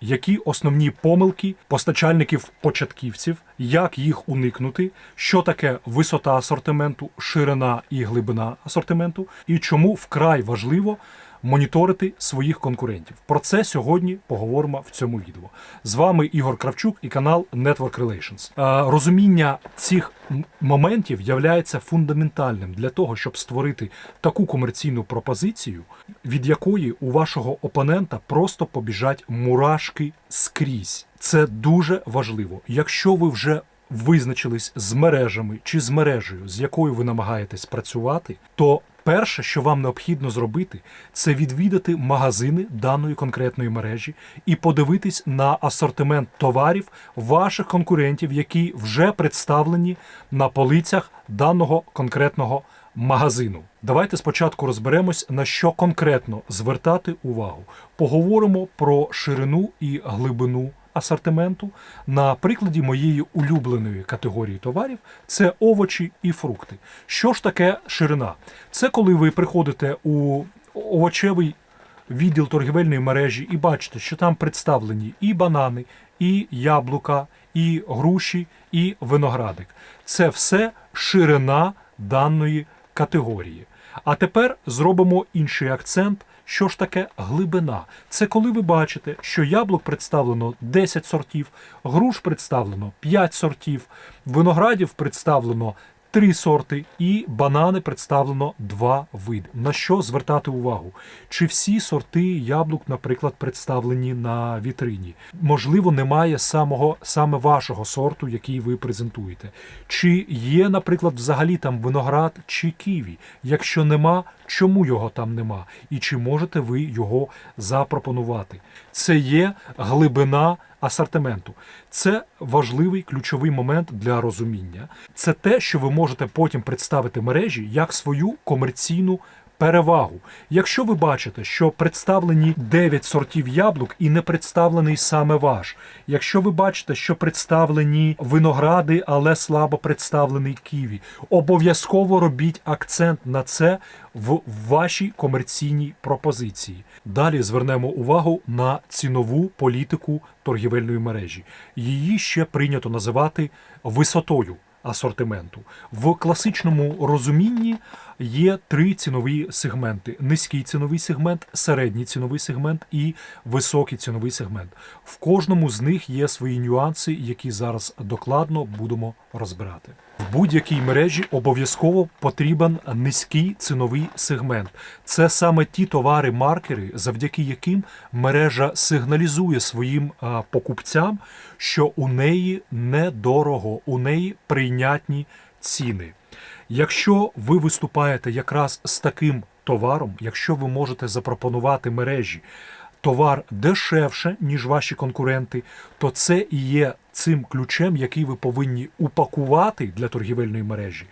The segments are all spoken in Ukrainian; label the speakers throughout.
Speaker 1: Які основні помилки постачальників-початківців, як їх уникнути, що таке висота асортименту, ширина і глибина асортименту, і чому вкрай важливо моніторити своїх конкурентів. Про це сьогодні поговоримо в цьому відео. З вами Ігор Кравчук і канал Network Relations. Е, Розуміння цих моментів являється фундаментальним для того, щоб створити таку комерційну пропозицію, від якої у вашого опонента просто побіжать мурашки скрізь. Це дуже важливо. Якщо ви вже визначились з мережами чи з мережею, з якою ви намагаєтесь працювати, то перше, що вам необхідно зробити, це відвідати магазини даної конкретної мережі і подивитись на асортимент товарів ваших конкурентів, які вже представлені на полицях даного конкретного магазину. Давайте спочатку розберемось, на що конкретно звертати увагу. Поговоримо про ширину і глибину асортименту на прикладі моєї улюбленої категорії товарів це овочі і фрукти. Що ж таке ширина? Це коли ви приходите у овочевий відділ торгівельної мережі і бачите, що там представлені і банани, і яблука, і груші, і виноградик. Це все ширина даної категорії. А тепер зробимо інший акцент. Що ж таке глибина? Це коли ви бачите, що яблук представлено 10 сортів, груш представлено 5 сортів, виноградів представлено 3 сорти, і банани представлено 2 види. На що звертати увагу? Чи всі сорти яблук, наприклад, представлені на вітрині? Можливо, немає самого саме вашого сорту, який ви презентуєте. Чи є, наприклад, взагалі там виноград чи ківі? Якщо нема, чому його там нема? І чи можете ви його запропонувати? Це є глибина асортименту. Це важливий ключовий момент для розуміння. Це те, що ви можете потім представити мережі як свою комерційну. Перевагу. Якщо ви бачите, що представлені 9 сортів яблук і не представлений саме ваш. Якщо ви бачите, що представлені виногради, але слабо представлений ківі, обов'язково робіть акцент на це в вашій комерційній пропозиції. Далі звернемо увагу на цінову політику торгівельної мережі. Її ще прийнято називати висотою асортименту. В класичному розумінні є три цінові сегменти: низький ціновий сегмент, середній ціновий сегмент і високий ціновий сегмент. В кожному з них є свої нюанси, які зараз докладно будемо розбирати. В будь-якій мережі обов'язково потрібен низький ціновий сегмент. Це саме ті товари-маркери, завдяки яким мережа сигналізує своїм покупцям, що у неї недорого, у неї прийнятні ціни. Якщо ви виступаєте якраз з таким товаром, якщо ви можете запропонувати мережі товар дешевше, ніж ваші конкуренти, то це і є цим ключем, який ви повинні упакувати для торгівельної мережі.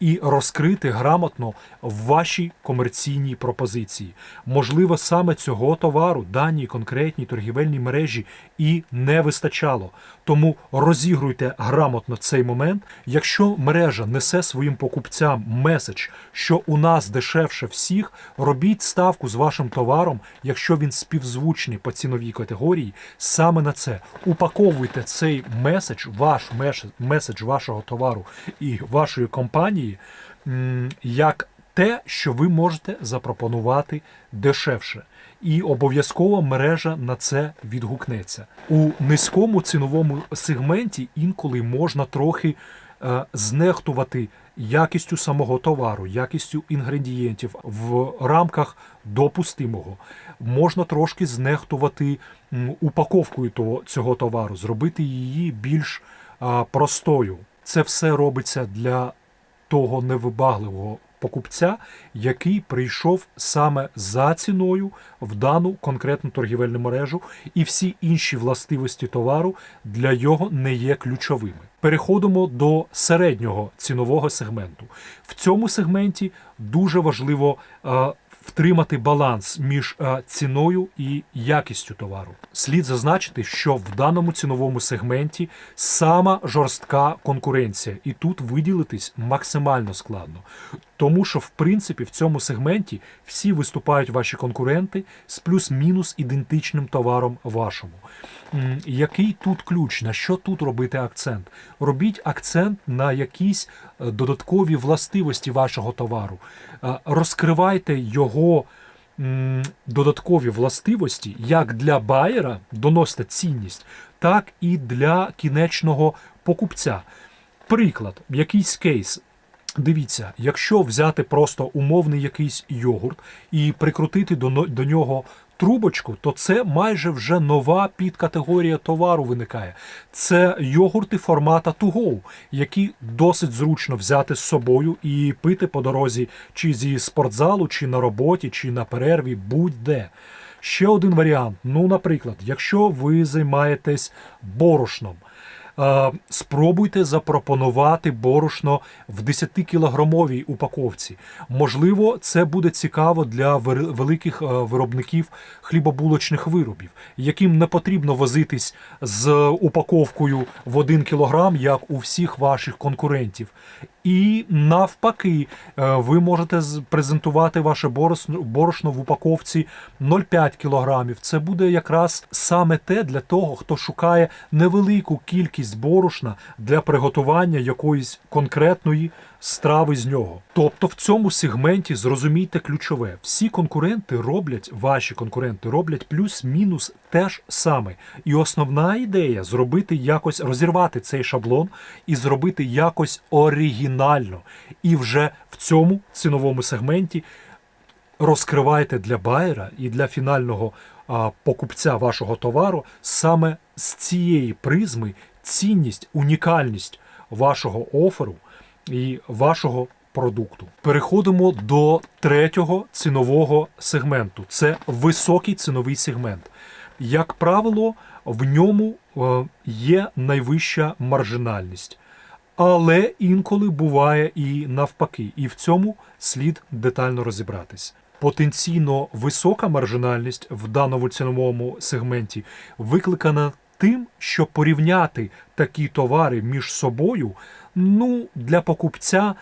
Speaker 1: І розкрити грамотно в вашій комерційній пропозиції. Можливо, саме цього товару даній конкретній торгівельній мережі і не вистачало. Тому розігруйте грамотно цей момент. Якщо мережа несе своїм покупцям меседж, що у нас дешевше всіх, робіть ставку з вашим товаром, якщо він співзвучний по ціновій категорії, саме на це. Упаковуйте цей меседж, ваш меседж вашого товару і вашої компанії як те, що ви можете запропонувати дешевше. І обов'язково мережа на це відгукнеться. У низькому ціновому сегменті інколи можна трохи е, знехтувати якістю самого товару, якістю інгредієнтів в рамках допустимого. Можна трошки знехтувати упаковкою того, цього товару, зробити її більш а, простою. Це все робиться для того невибагливого покупця, який прийшов саме за ціною в дану конкретну торгівельну мережу, і всі інші властивості товару для його не є ключовими. Переходимо до середнього цінового сегменту. В цьому сегменті дуже важливо е, втримати баланс між е, ціною і якістю товару. Слід зазначити, що в даному ціновому сегменті сама жорстка конкуренція, і тут виділитись максимально складно. Тому що, в принципі, в цьому сегменті всі виступають ваші конкуренти з плюс-мінус ідентичним товаром вашому. Який тут ключ? На що тут робити акцент? Робіть акцент на якісь е, додаткові властивості вашого товару. Е, Розкривайте його додаткові властивості як для байера доносите цінність, так і для кінечного покупця. Приклад, якийсь кейс. Дивіться, якщо взяти просто умовний якийсь йогурт і прикрутити до, до нього трубочку, то це майже вже нова підкатегорія товару виникає. Це йогурти формата to go, які досить зручно взяти з собою і пити по дорозі чи зі спортзалу, чи на роботі, чи на перерві, будь-де. Ще один варіант. Ну, наприклад, якщо ви займаєтесь борошном. Е, Спробуйте запропонувати борошно в 10-кілограмовій упаковці. Можливо, це буде цікаво для великих е, виробників хлібобулочних виробів, яким не потрібно возитись з упаковкою в 1 кілограм, як у всіх ваших конкурентів. І навпаки, е, ви можете презентувати ваше борошно, в упаковці 0,5 кілограмів. Це буде якраз саме те для того, хто шукає невелику кількість борошна для приготування якоїсь конкретної страви з нього. Тобто в цьому сегменті зрозумійте ключове: всі конкуренти роблять, ваші конкуренти роблять плюс-мінус те ж саме. І основна ідея зробити якось розірвати цей шаблон і зробити якось оригінально. І вже в цьому ціновому сегменті розкривайте для байера і для фінального покупця вашого товару саме з цієї призми цінність, унікальність вашого оферу і вашого продукту. Переходимо до третього цінового сегменту. Це високий ціновий сегмент. Як правило, в ньому е, є найвища маржинальність. Але інколи буває і навпаки, і в цьому слід детально розібратись. Потенційно висока маржинальність в даному ціновому сегменті викликана тим, що порівняти такі товари між собою, ну, для покупця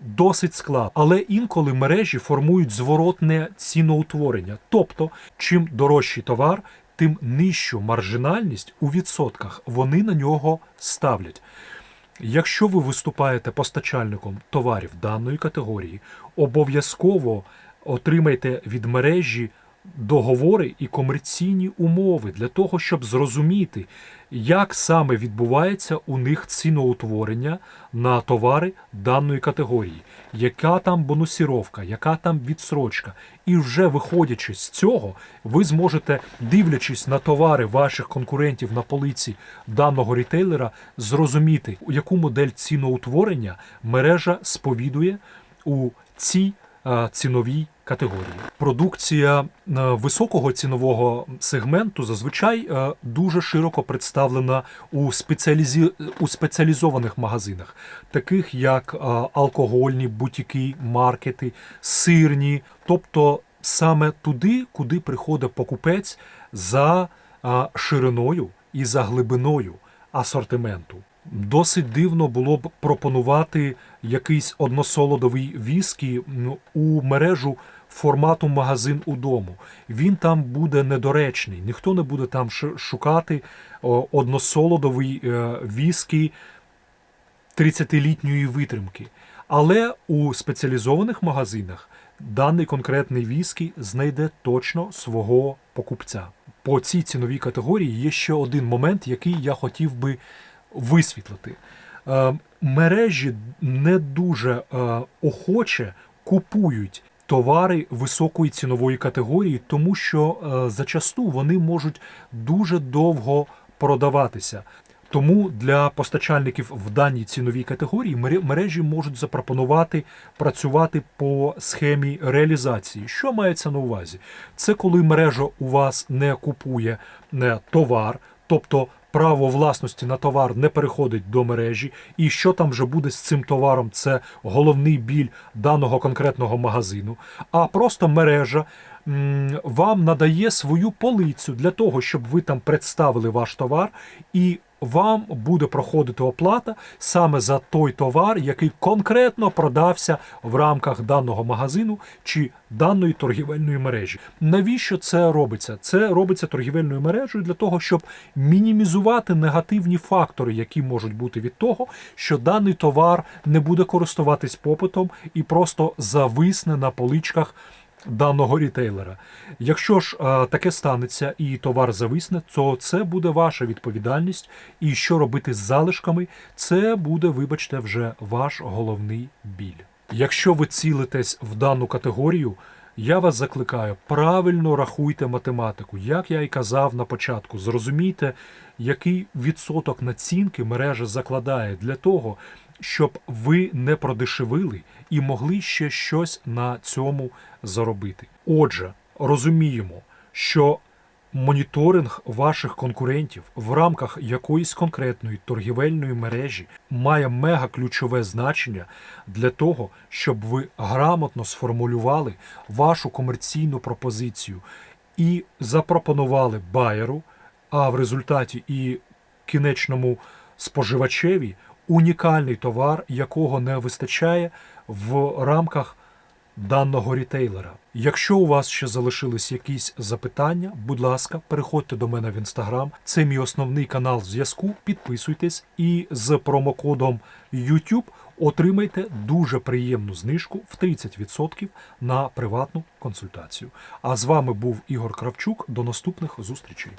Speaker 1: досить складно. Але інколи мережі формують зворотне ціноутворення. Тобто, чим дорожчий товар, тим нижчу маржинальність у відсотках вони на нього ставлять. Якщо ви виступаєте постачальником товарів даної категорії, обов'язково отримайте від мережі договори і комерційні умови для того, щоб зрозуміти, як саме відбувається у них ціноутворення на товари даної категорії, яка там бонусіровка, яка там відсрочка. І вже виходячи з цього, ви зможете, дивлячись на товари ваших конкурентів на полиці даного рітейлера, зрозуміти, яку модель ціноутворення мережа сповідує у цій ціновій категорії. Продукція е, високого цінового сегменту зазвичай е, дуже широко представлена у, спеціалізі... у спеціалізованих магазинах, таких як е, алкогольні бутіки, маркети, сирні, тобто саме туди, куди приходить покупець за е, шириною і за глибиною асортименту. Досить дивно було б пропонувати якийсь односолодовий віскі у мережу формату магазин удому. Він там буде недоречний. Ніхто не буде там шукати односолодовий е, віскі 30-літньої витримки. Але у спеціалізованих магазинах даний конкретний віскі знайде точно свого покупця. По цій ціновій категорії є ще один момент, який я хотів би висвітлити. Е, мережі не дуже е, охоче купують товари високої цінової категорії, тому що е, зачасту вони можуть дуже довго продаватися. Тому для постачальників в даній ціновій категорії мережі можуть запропонувати працювати по схемі реалізації. Що мається на увазі? Це коли мережа у вас не купує товар, тобто право власності на товар не переходить до мережі, і що там вже буде з цим товаром, це головний біль даного конкретного магазину, а просто мережа вам надає свою полицю для того, щоб ви там представили ваш товар і вам буде проходити оплата саме за той товар, який конкретно продався в рамках даного магазину чи даної торгівельної мережі. Навіщо це робиться? Це робиться торгівельною мережею для того, щоб мінімізувати негативні фактори, які можуть бути від того, що даний товар не буде користуватись попитом і просто зависне на поличках даного рітейлера. Якщо ж е, таке станеться і товар зависне, то це буде ваша відповідальність. І що робити з залишками, це буде, вибачте, вже ваш головний біль. Якщо ви цілитесь в дану категорію, я вас закликаю, правильно рахуйте математику. Як я і казав на початку, зрозумійте, який відсоток націнки мережа закладає для того, щоб ви не продешевили і могли ще щось на цьому заробити. Отже, розуміємо, що моніторинг ваших конкурентів в рамках якоїсь конкретної торгівельної мережі має мега ключове значення для того, щоб ви грамотно сформулювали вашу комерційну пропозицію і запропонували байеру, а в результаті і кінечному споживачеві унікальний товар, якого не вистачає в рамках даного рітейлера. Якщо у вас ще залишились якісь запитання, будь ласка, переходьте до мене в інстаграм. Це мій основний канал зв'язку. Підписуйтесь і з промокодом YouTube отримайте дуже приємну знижку в 30% на приватну консультацію. А з вами був Ігор Кравчук. До наступних зустрічей.